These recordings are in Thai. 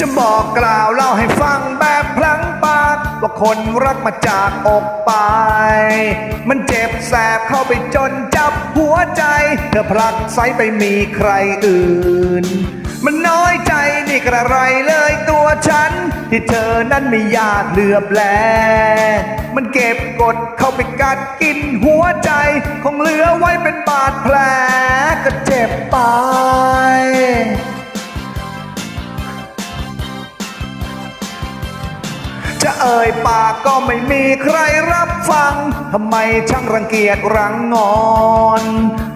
จะบอกกล่าวเล่าให้ฟังแบบพลังปากว่าคนรักมาจากอกไป มันเจ็บแสบเข้าไปจนจับหัวใจ เธอพลักไสไปมีใครอื่น มันน้อยใจนี่กระไรเลยตัวฉัน ที่เธอนั้นไม่อยากเหลือบแล มันเก็บกดเข้าไปกัดกินหัวใจ คงเหลือไว้เป็นบาดแผลก็เจ็บไป จะเอ่ยปากก็ไม่มีใครรับฟัง ทำไมช่างรังเกียจรังงอน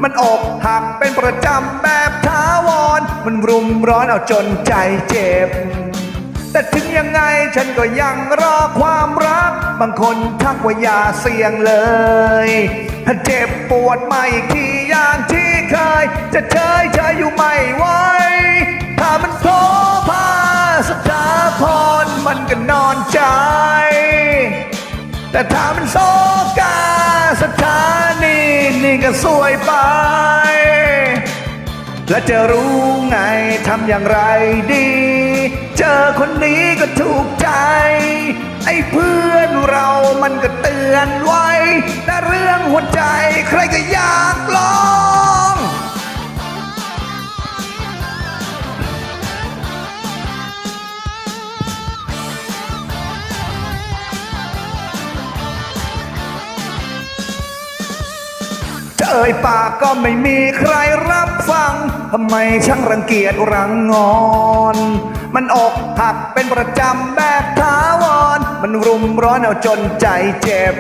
มันอกหักเป็นประจำแบบท้าวรมันรุมร้อนเอาจนใจเจ็บ แต่ถึงยังไงฉันก็ยังรอความรัก บางคนทักว่าอย่าเสี่ยงเลย ถ้าเจ็บปวดไมาอีกทีอย่างที่เคย จะเฉยเฉยอยู่ไม่ไหวถ้า แต่ถ้ามันโซกาสถานีนี่ก็สวยไป และจะรู้ไงทำอย่างไรดี เจอคนนี้ก็ถูกใจ ไอ้เพื่อนเรามันก็เตือนไว้ แต่เรื่องหัวใจใครก็อยากลอง จะเอ่ยปากก็ไม่มีใครรับฟังทำไมช่างรังเกียจรังงอน มันอกหักเป็นประจำแบบท้าวร มันรุมร้อนเอาจนใจเจ็บ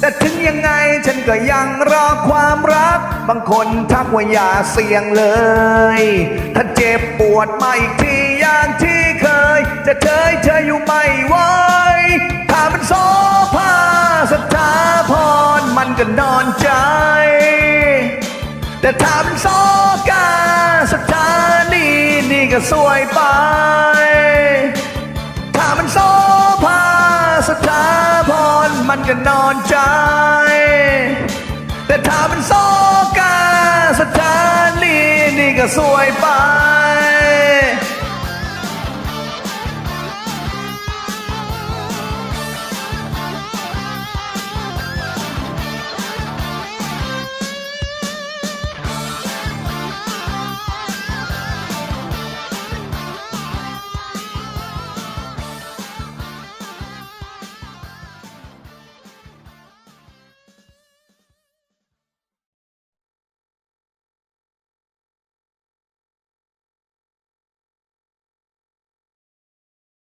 แต่ถึงยังไงฉันก็ยังรอความรัก บางคนทักว่าอย่าเสี่ยงเลย ถ้าเจ็บปวดมาอีกทีอย่างที่เคย จะเฉยเฉยอยู่ไม่ไหวถ้ามันโซภาสถาพรมันก็นอนใจ แต่ถ้ามันโซกาสถานีนี่ก็สวยไป ถ้ามันโซภาสถาพรมันก็นอนใจ แต่ถ้ามันโซกาสถานีนี่ก็สวยไป